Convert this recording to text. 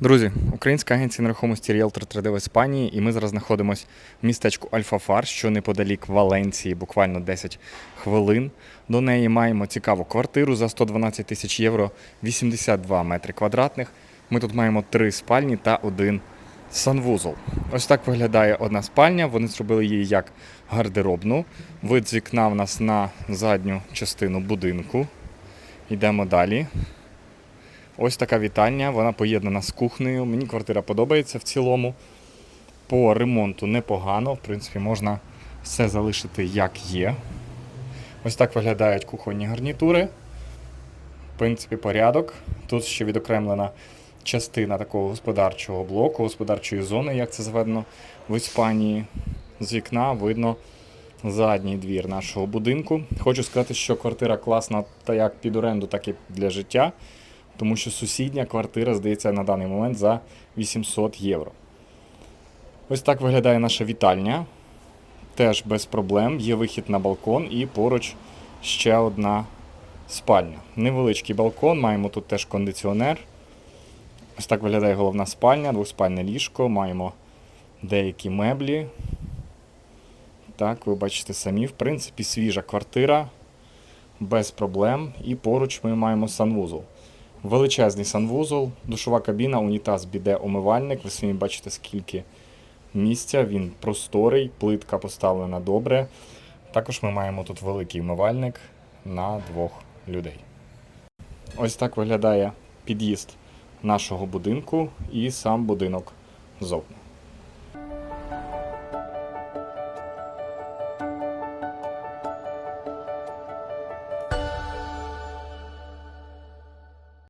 Друзі, українська агенція нерухомості Realtor 3D в Іспанії, і ми зараз знаходимося в містечку Альфафар, що неподалік Валенції, буквально 10 хвилин. До неї маємо цікаву квартиру за 112 тисяч євро, 82 метри квадратних. Ми тут маємо три спальні та один санвузол. Ось так виглядає одна спальня. Вони зробили її як гардеробну. Вид з вікна в нас на задню частину будинку. Йдемо далі. Ось така вітальня, вона поєднана з кухнею. Мені квартира подобається в цілому. По ремонту непогано, в принципі, можна все залишити як є. Ось так виглядають кухонні гарнітури. В принципі, порядок. Тут ще відокремлена частина такого господарчого блоку, господарчої зони, як це зведено в Іспанії. З вікна видно задній двір нашого будинку. Хочу сказати, що квартира класна та як під оренду, так і для життя тому що сусідня квартира, здається, на даний момент за 800 євро. Ось так виглядає наша вітальня. Теж без проблем. Є вихід на балкон і поруч ще одна спальня. Невеличкий балкон, маємо тут теж кондиціонер. Ось так виглядає головна спальня, двоспальне ліжко, маємо деякі меблі. Так, ви бачите самі, в принципі, свіжа квартира, без проблем. І поруч ми маємо санвузол. Величезний санвузол, душова кабіна, унітаз, біде, умивальник. Ви самі бачите, скільки місця. Він просторий, плитка поставлена добре. Також ми маємо тут великий умивальник на двох людей. Ось так виглядає під'їзд нашого будинку і сам будинок ззовні.